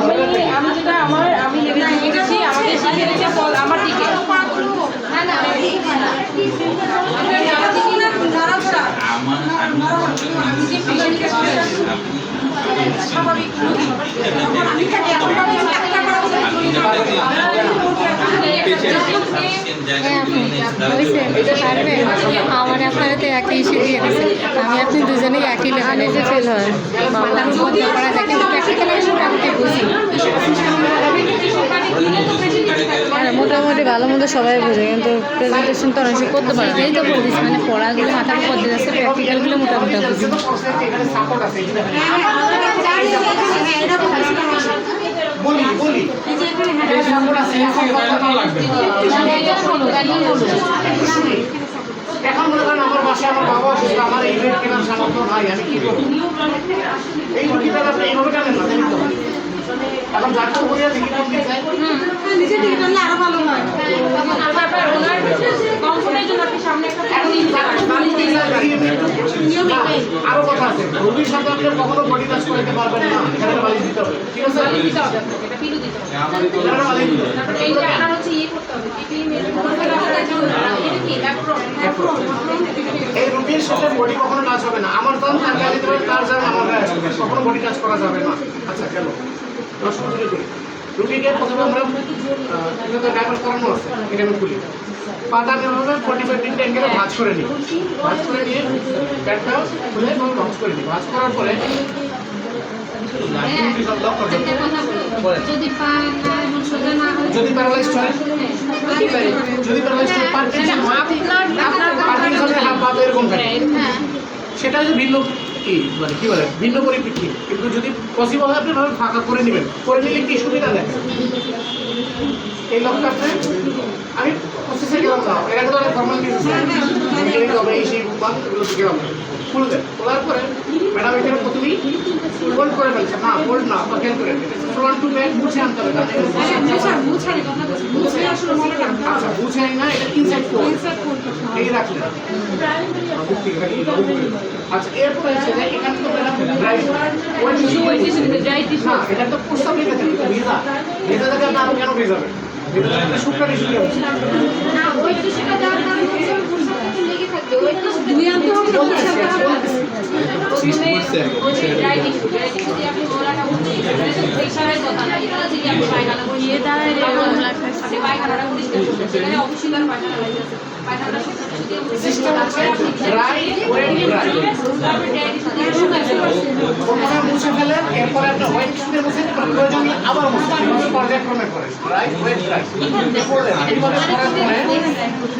আমি। আমি যেটা আমার আমি লেগে আমাকে শিখে দিয়েছে আমার দিকে আমি যে পেশেন্টকে স্বাভাবিক পারবে? আমার আপনারা তো একই ইস্যু দিয়ে দিচ্ছে আমি আপনি দুজনেই একই লেভেলে যে ফেল হয় বাংলা করতে পারা যায় কিন্তু প্র্যাকটিক্যালি মোটামুটি বুঝি। আর মোটামুটি ভালো মতো সবাই বোঝে কিন্তু প্রেজেন্টেশন তো অনেক করতে পারে এই তো বলিস মানে পড়াগুলো মাথার উপর দিয়ে যাচ্ছে প্র্যাকটিক্যালগুলো মোটামুটি বুঝি। এখানে সাপোর্ট আছে বলি বলি। আছে এখন কথা লাগবে? এখন আমার বাসায় আমার বাবা অসুস্থ, আমার এই কেনার সামর্থ্য নাই আমি কি করব? এই রুটিটা আপনি এইভাবে জানেন না এখন ডাক্তার ওনার কমফোর্টের জন্য আপনি সামনে একটা দিয়ে আরও কথা আছে। রোগীর সাথে আপনি কখনো বডি টাচ করতে পারবেন না। এখানে বালিশ দিতে হবে। ঠিক আছে? বালিশ দিতে হবে এটা পিলু দিতে হবে। এখানে বালিশ দিতে হবে। তারপর এই যে আপনার হচ্ছে ইয়ে করতে হবে পিপি এটা কি? অ্যাপ্রন অ্যাপ্রন এই রুটির সাথে বডি কখনো টাচ হবে না। আমার দাম তার গায়ে দিতে পারে তার জান আমার গায়ে কখনো বডি টাচ করা যাবে না। আচ্ছা কেন দর্শক করি রুটিকে প্রথমে আমরা আহ, করানো আছে এটা আমি খুলি। পাটা নেভাবে ফোর্টি ফাইভ ডিগ্রি অ্যাঙ্গেলে ভাঁজ করে নিই। ভাঁজ করে নিয়ে প্যাডটা খুলে এবং ভাঁজ করে নিই। ভাঁজ করার পরে। যদি হয় যদি প্যারালাইজড হয় যদি প্যারালাইজড হয় পার্কিনসন হয় পার্কিনসনের এরকম থাকে। সেটা হচ্ছে ভিন্ন কি মানে কি বলে ভিন্ন পরিপ্রেক্ষি কিন্তু যদি পসিবল হয় আপনি ভাবে ফাঁকা করে নেবেন। করে নিলে কি সুবিধা দেয় এই লক্ষ্য আপনি আমি প্রসেসে গেলাম না। এর আগে তো অনেক ফর্মালিটিস হবে এই সেই বুকবান এগুলো গেলাম। খুলে দেন। খোলার পরে ম্যাডাম এখানে প্রথমেই হোল্ড করে ফেলছে। না হোল্ড না বা খেয়াল করে ফ্রন্ট টু ব্যাক মুছে আনতে হবে আচ্ছা বুঝে না এটা ইনসাইড এই রাখলেন। আচ্ছা এরপর যে এখান থেকে ওই না এটা তো প্রস্তাব লিখে থাকে থেকে থেকে না ওই কারণে হচ্ছে মুছে ফেলেন এরপরে আপনি হোয়াইট টিস্যু মুছে প্রয়োজন আবার মুছে পর্যায়ক্রমে করেন ড্রাই ওয়েট ড্রাই করলেন করার পরে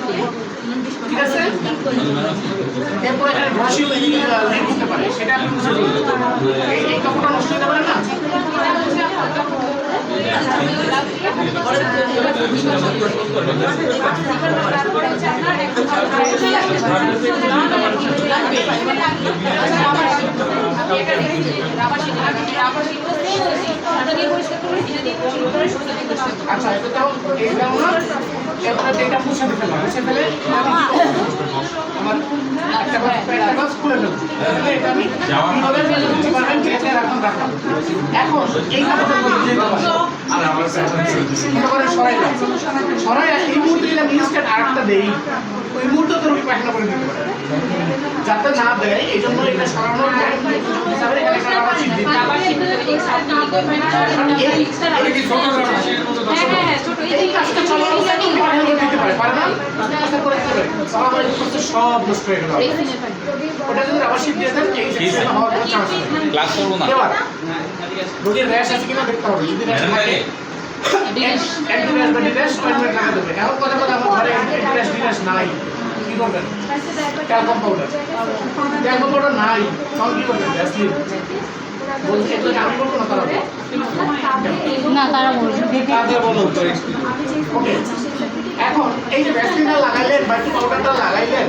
ঠিক আছে? এরপর এখানে ঘষি লিক হতে পারে, সেটা আপনি বুঝে এই কাপড়টা নষ্ট হতে পারে না? লাগবে করে এটা করে আচ্ছা এরপরে এটা মুছে ফেলে আমার একটা খুলে ফেলব এটা আমি কীভাবে বুঝতে পারবেন যে এটা ওই মুহূর্তে তো রুটি পায়খানা করে দিতে পারে যাতে না দেয় এই জন্য এটা সরানোর হিসাবে একটা রাবার শিট দিতে হবে। রাবার শিট এই সাইডটা ইকুইপমেন্ট এই- এক্সট্রা রাবার শিট হ্যাঁ হ্যাঁ হ্যাঁ ছোট এই কাজটা চলার অবস্থায় তুমি পায়খানা করে দিতে পারে পারে না কাজটা করে দিতে পারে সরাবার করতে সব নষ্ট হয়ে গেল। ওটা যদি রাবার শিট দিয়ে দেন এই হওয়ার কোনো চান্স নেই। ক্লাস করব না। এবার রোগীর র্যাশ আছে কিনা দেখতে হবে। যদি র্যাশ থাকে অ্যান্টি বা ডির্যাশ অয়েন্টমেন্ট লাগা দেবে। এখন কথা কথা আমার ঘরে অ্যান্টি র্যাশ নাই। কি করবেন? ট্যালকম পাউডার ট্যালকম পাউডার নাই। তখন কি করবেন? ভ্যাসলিন বলছি এগুলো আমি বলব না তারা বলবে। না তারা বলবে। ওকে এখন এই যে ভ্যাকসিনটা লাগাইলেন বা একটু পাউডারটা লাগাইলেন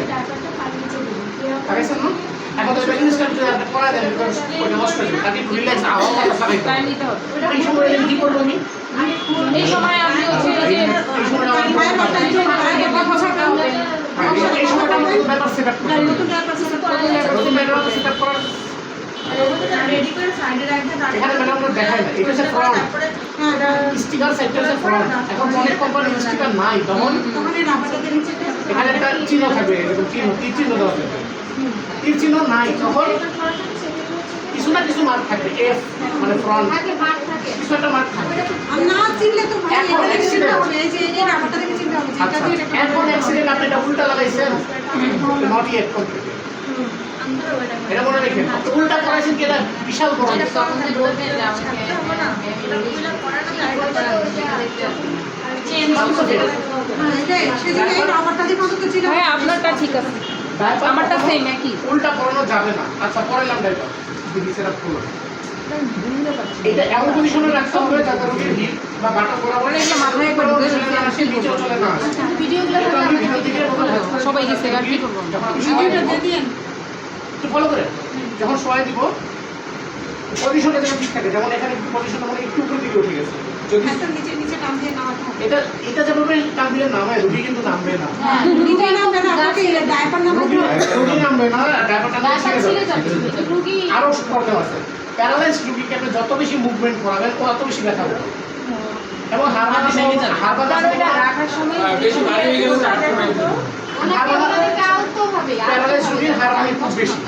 লাগাইছেন না এখন তো ভ্যাকসিন স্টার্ট যদি আপনি করা দেন হয়ে যাবে। তাকে একটু রিল্যাক্স আওয়াজ কথা লাগাইতে এই সময় আমি কি করব আমি? এই সময় আপনি হচ্ছে যে এই সময় এই- সময়টা আমি নতুন ব্যাপার সেট আপ করতে নতুন ব্যাপার সেট আপ করার এখানে ম্যাডাম আমরা না এটা হচ্ছে স্টিকার এখন অনেক কোম্পানি স্টিকার নাই তখন এখানে একটা চিহ্ন থাকবে এরকম চিহ্ন তীর চিহ্ন দেওয়া থাকবে। তীর চিহ্ন নাই তখন কিছু না কিছু মার্ক থাকবে এফ মানে ফ্রন্ট কিছু একটা মার্ক থাকবে। আচ্ছা এখন অ্যাক্সিডেন্ট আপনি এটা উল্টা লাগাইছেন নট ইয়েট কমপ্লিট এটা মনে আপনি উল্টা করাইছেন কি এটা বিশাল বড়। হ্যাঁ আপনারটা ঠিক আছে। আমারটা কখনো একই। উল্টা পরানো যাবে না। আচ্ছা পরাইলাম ডাইপার দেখি সেটা খুলো। এটা এমন পজিশনে রাখতে হবে যাতে রোগীর হিপ বা বাটা বরাবর এগুলো মাথায় একবার ঢুকে চলে আসে নিচেও চলে না। এটা বলব। সবাই গেছে আর কি করব। আমি সবাই দিব, একটু ফলো করে। যখন সবাই দিব পজিশনটা যেন ঠিক থাকে। যেমন এখানে পজিশনটা মানে একটু উপর দিকে উঠে গেছে। যদি এটা এটা যেভাবে টান দিলে নামে রুগী কিন্তু নামবে না। রুগী রুগী নামবে না ড্রাইভারটা ছিঁড়ে যাবে। রুগী আরও প্রবলেম আছে। প্যারালাইজ রুগীকে আপনি যত বেশি মুভমেন্ট করাবেন ও তত বেশি ব্যথা পাবে এবং হাড় বাঁধা রাখার সময় বেশি ভারী হয়ে গেলে খুব বেশি।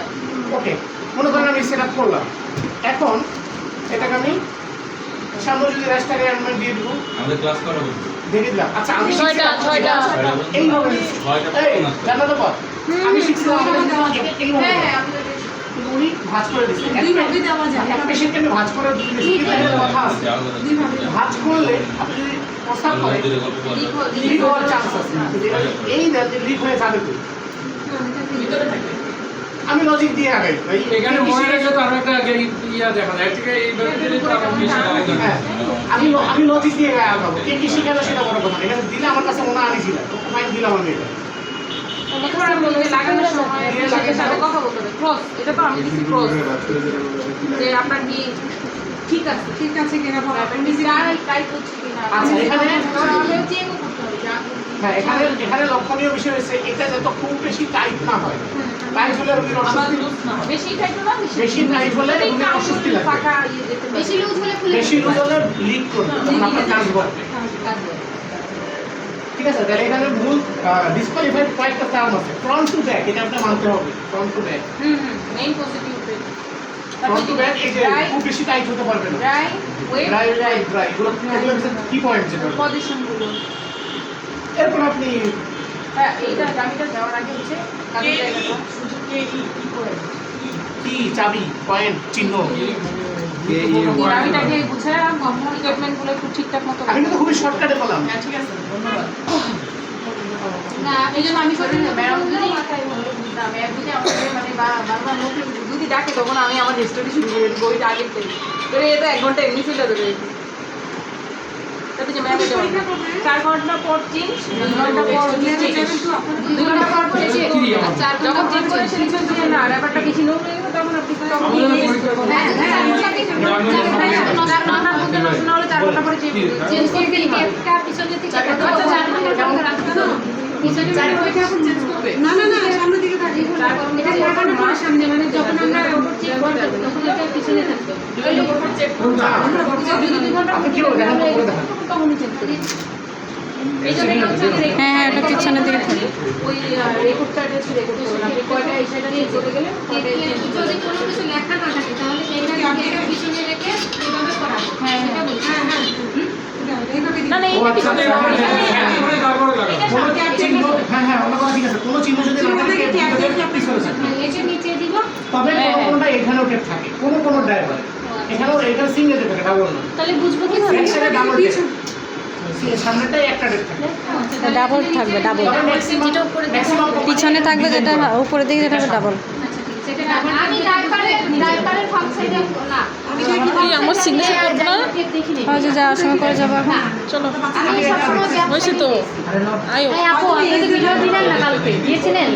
ওকে মনে করেন আমি সেট আপ করলাম। এখন এটাকে আমি সামনে যদি রেস্টারে আমি দিয়ে দিব। আমাদের ক্লাস করা দেখে দিলাম। আচ্ছা আমি শিখছিলাম- এইভাবে এই প্রশ্ন জানা তো আমি শিখছিলাম এইভাবে। হ্যাঁ হ্যাঁ আপনি কিন্তু উনি ভাঁজ করে দিচ্ছে একটা পেশেন্টকে আমি ভাঁজ করে দিচ্ছি কথা আছে। যাওয়া ভাঁজ করলে আপনি যদি প্রস্তাব করেন দূরে গল্প বলতে লিক হওয়ার চান্স আছে। এই দেন যে লিক হয়ে যাবে তো আমি লজিক দিয়ে আগাই ভাই। এখানে মনে রাখলে তো আরও একটা আগে ইয়া দেখা যায়। ঠিক তো আরও বেশি হ্যাঁ। আমি আমি লজিক দিয়ে আগাবো। কে কি শিখালো সেটা বড় কথা এখানে দিলে আমার কাছে মনে আনিছিল ফাইন দিলাম আমি এটা তো আপনার কি ঠিক আছে ঠিক আছে কিনা ভালো। আপনি আর টাইপ হচ্ছে কিনা। আচ্ছা, এখানে- চেক হ্যাঁ এখানে এখানে লক্ষণীয় বিষয় হচ্ছে এটা যত খুব বেশি টাইট না হয় টাইট হলে রোগীর অস্বস্তি বেশি টাইপ না বেশি টাইট হলে রোগীর অস্বস্তি লাগে। ফাঁকা যেতে পারে। বেশি লুজ হলে বেশি লুজ হলে লিক করবে তখন আপনার কাজ করবে ঠিক আছে তাহলে এখানে মূল ডিসকোয়ালিফাইড কয়েকটা টার্ম আছে। ফ্রন্ট টু ব্যাক এটা আপনি মানতে হবে। Front to back hmm hmm main positive front to back এই যে খুব বেশি টাইট হতে পারবে না। Dry wet dry dry dry এগুলো এগুলো কি পয়েন্ট যেটা। পজিশনগুলো। এরপর আপনি হ্যাঁ এইটা দামিটা দেওয়ার আগে হচ্ছে কি? চাবি পয়েন্ট চিহ্ন? দামিটাকে বুঝে ইকুইপমেন্টগুলো একটু ঠিকঠাক মতো আমি কিন্তু খুবই শর্টকাটে বললাম হ্যাঁ ঠিক আছে ধন্যবাদ। না এই জন্য আমি ম্যাডাম যদি না ম্যাম যদি আমাকে মানে বা- বারবার লোক যদি ডাকে তখন আমি আমার হিস্টোরি শুরু করে দেবো ওইটা আগে থেকে। তো এটা এক ঘণ্টা এমনি চলে যাবে। তারপরে যে ম্যাম চার ঘণ্টা পর চেঞ্জ দুই ঘণ্টা পর দুই ঘণ্টা পর চেঞ্জ যখন চেঞ্জ করে সে যে না ব্যাপারটা বেশি লোক হয়ে গেছে তখন আপনি তখন হ্যাঁ চার ঘণ্টা পরে চেঞ্জ দিই ঘণ্টা চেঞ্জ করবে? না না না সামনের দিকে সামনে মানে যখন আমরা চেক চেক তখন এটা পিছনে থাকবে ওই চেক করে তখনই করবে হ্যাঁ, হ্যাঁ, ওটা পিছনের দিকে ওই রেকর্ডটা কয়টা এই সাইডে চলে গেলে। যদি কোনো কিছু লেখা না থাকে তাহলে এটা পিছনে রেখে এভাবে করা হ্যাঁ, হ্যাঁ হ্যাঁ না না এইটা আচ্ছা, পিছনে করে তারপরে লাগা এটা কোনো সামনে চিহ্ন হ্যাঁ হ্যাঁ অন্য কথা ঠিক আছে কোনো চিহ্ন যদি না থাকে পিছনে থাকে এসে নিচে দিব তবে হ্যাঁ, কোনো হ্যাঁ। কোনোটা এখানেও টেপ থাকে কোনো কোনো ড্রাইভার এখানেও এখানে সিঙ্গেল টেপ থাকে ডাবল না। তাহলে বুঝব কি ডাবল টেপ সামনেটাই একটা টেপ থাকে। ডাবল থাকবে ডাবল পিছনে থাকবে যেটা উপরে দিকে যেটা ডাবল আচ্ছা আমি সাইডে না। কি আমার সিগনেচার করব না আচ্ছা যা সময় করে যাব এখন চলো হয়েছে তো আয়ো দিয়েছিলেন